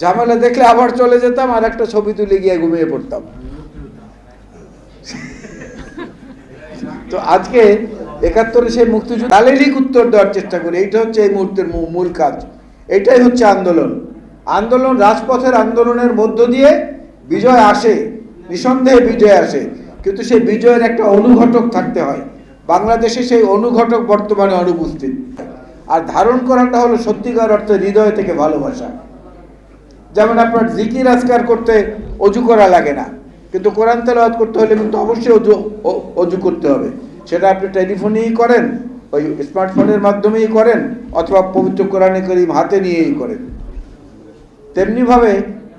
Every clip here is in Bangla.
ঝামেলা দেখলে আবার চলে যেতাম, আর একটা ছবি তুলে গিয়ে ঘুমিয়ে পড়তাম। তো আজকে একাত্তরে সেই মুক্তিযুদ্ধ শারীরিক উত্তর দেওয়ার চেষ্টা করি। এইটা হচ্ছে এই মুহূর্তের মূল কাজ। এটাই হচ্ছে আন্দোলন। আন্দোলন রাজপথের আন্দোলনের মধ্য দিয়ে বিজয় আসে, নিঃসন্দেহে বিজয় আসে। কিন্তু সেই বিজয়ের একটা অনুঘটক থাকতে হয়। বাংলাদেশে সেই অনুঘটক বর্তমানে অনুপস্থিত। আর ধারণ করাটা হলো সত্যিকার অর্থে হৃদয় থেকে ভালোবাসা। যেমন আপনার জিকির আজকার করতে অজু করা লাগে না। কিন্তু কোরআন তেলাওয়াত করতে হলে কিন্তু অবশ্যই অজু অজু করতে হবে। সেটা আপনি টেলিফোনেই করেন, ওই স্মার্টফোনের মাধ্যমেই করেন, অথবা পবিত্র কোরআনে করিম হাতে নিয়েই করেন। তেমনিভাবে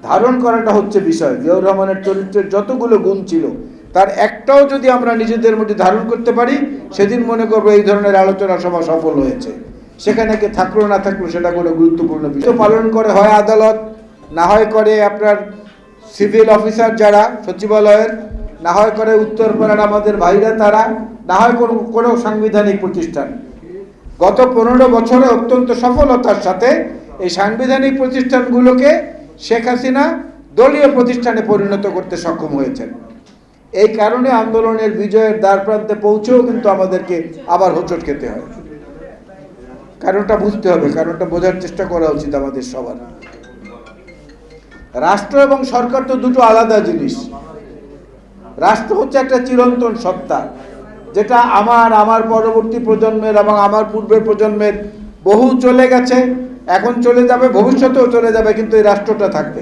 ধারণ করাটা হচ্ছে বিষয়। জিয়াউর রহমানের চরিত্রের যতগুলো গুণ ছিল, তার একটাও যদি আমরা নিজেদের মধ্যে ধারণ করতে পারি, সেদিন মনে করব এই ধরনের আলোচনা সভা সফল হয়েছে। সেখানে কে থাকল না থাকল সেটা কোনো গুরুত্বপূর্ণ বিষয়। পালন করে হয় আদালত না হয় করে আপনার সিভিল অফিসার যারা, সচিবালয়ের, না হয় করে উত্তর উত্তরপাড়ার আমাদের ভাইরা তারা, না হয় কোনো কোনো সাংবিধানিক প্রতিষ্ঠান। গত পনেরো বছরে অত্যন্ত সফলতার সাথে এই সাংবিধানিক প্রতিষ্ঠানগুলোকে শেখ হাসিনা দলীয় প্রতিষ্ঠানে পরিণত করতে সক্ষম হয়েছেন। এই কারণে আন্দোলনের বিজয়ের দ্বার প্রান্তে পৌঁছেও কিন্তু আমাদেরকে আবার হোঁচট খেতে হয়। কারণটা বুঝতে হবে, কারণটা বোঝার চেষ্টা করা উচিত আমাদের সবার। রাষ্ট্র এবং সরকার তো দুটো আলাদা জিনিস। রাষ্ট্র হচ্ছে একটা চিরন্তন সত্তা, যেটা আমার আমার পরবর্তী প্রজন্মের এবং আমার পূর্বের প্রজন্মের বহু চলে গেছে, এখন চলে যাবে, ভবিষ্যতেও চলে যাবে, কিন্তু এই রাষ্ট্রটা থাকবে।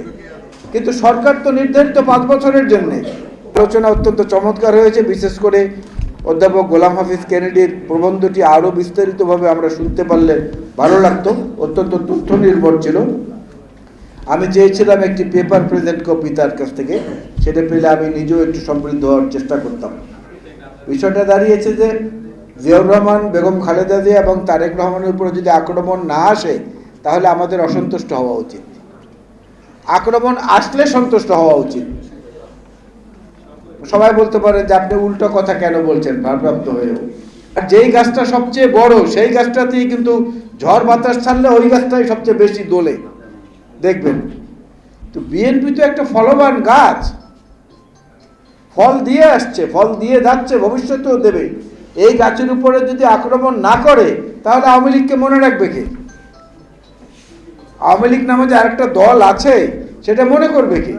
কিন্তু সরকার তো নির্ধারিত পাঁচ বছরের জন্যে। আলোচনা অত্যন্ত চমৎকার হয়েছে, বিশেষ করে অধ্যাপক গোলাম হাফিজ কেনেডির প্রবন্ধটি আরও বিস্তারিতভাবে আমরা শুনতে পারলে ভালো লাগতো। অত্যন্ত তথ্য নির্ভর ছিল। আমি চেয়েছিলাম একটি পেপার প্রেজেন্ট কপি তার কাছ থেকে। সেটা পেলে আমি নিজেও একটু সমৃদ্ধ হওয়ার চেষ্টা করতাম। বিষয়টা দাঁড়িয়েছে যে জিয়াউর রহমান, বেগম খালেদা জিয়া এবং তারেক রহমানের উপরে যদি আক্রমণ না আসে, তাহলে আমাদের অসন্তুষ্ট হওয়া উচিত। আক্রমণ আসলে সন্তুষ্ট হওয়া উচিত। সবাই বলতে পারে যে আপনি উল্টো কথা কেন বলছেন, ভারপ্রাপ্ত হয়েও। আর যেই গাছটা সবচেয়ে বড়, সেই গাছটাতেই কিন্তু ঝড় বাতাস ছাড়লে ওই গাছটাই সবচেয়ে বেশি দোলে। দেখবেন, তো বিএনপি তো একটা ফলবান গাছ। ফল দিয়ে আসছে, ফল দিয়ে যাচ্ছে, ভবিষ্যতেও দেবে। এই গাছের উপরে যদি আক্রমণ না করে, তাহলে আওয়ামী লীগকে মনে রাখবে কে? আওয়ামী লীগ নামে যে আরেকটা দল আছে, সেটা মনে করবে কি?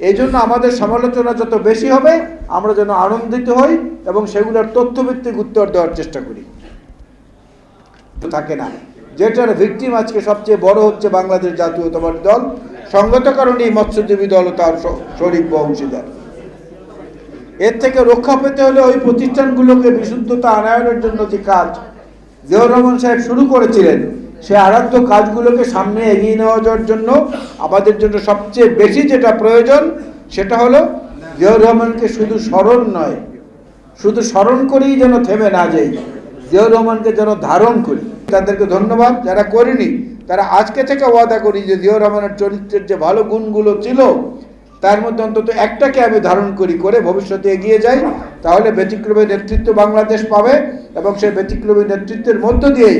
এই জন্য আমাদের সমালোচনা যত বেশি হবে, আমরা যেন আনন্দিত হই এবং সেগুলোর তথ্যভিত্তিক উত্তর দেওয়ার চেষ্টা করি। তো থাকে না। যেটার ভিকটিম আজকে সবচেয়ে বড় হচ্ছে বাংলাদেশ জাতীয়তাবাদী দল। সঙ্গত কারণে এই মৎস্যজীবী দল তার শ- শরিক বা অংশীদার এর থেকে রক্ষা পেতে হলে ওই প্রতিষ্ঠানগুলোকে বিশুদ্ধতা আনায়নের জন্য যে কাজ জিয়াউর রহমান সাহেব শুরু করেছিলেন, সে আরাধ্য কাজগুলোকে সামনে এগিয়ে নেওয়া যাওয়ার জন্য আমাদের জন্য সবচেয়ে বেশি যেটা প্রয়োজন, সেটা হলো জিয়াউর রহমানকে শুধু স্মরণ নয়, শুধু স্মরণ করেই যেন থেমে না যাই। জিয়াউর রহমানকে যেন ধারণ করি, তাদেরকে ধন্যবাদ যারা করিনি, তারা আজকে থেকে ওয়াদা করি যে জিয়াউর রহমানের চরিত্রের যে ভালো গুণগুলো ছিল, তার মধ্যে অন্তত একটাকে আমি ধারণ করি, করে ভবিষ্যতে এগিয়ে যাই, তাহলে ব্যতিক্রমী নেতৃত্ব বাংলাদেশ পাবে এবং সেই ব্যতিক্রমী নেতৃত্বের মধ্য দিয়েই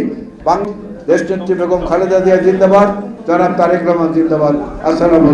দেশনেত্রী বেগম খালেদা জিয়া জিন্দাবাদ, জনাব তারেক রহমান জিন্দাবাদ। আসসালামু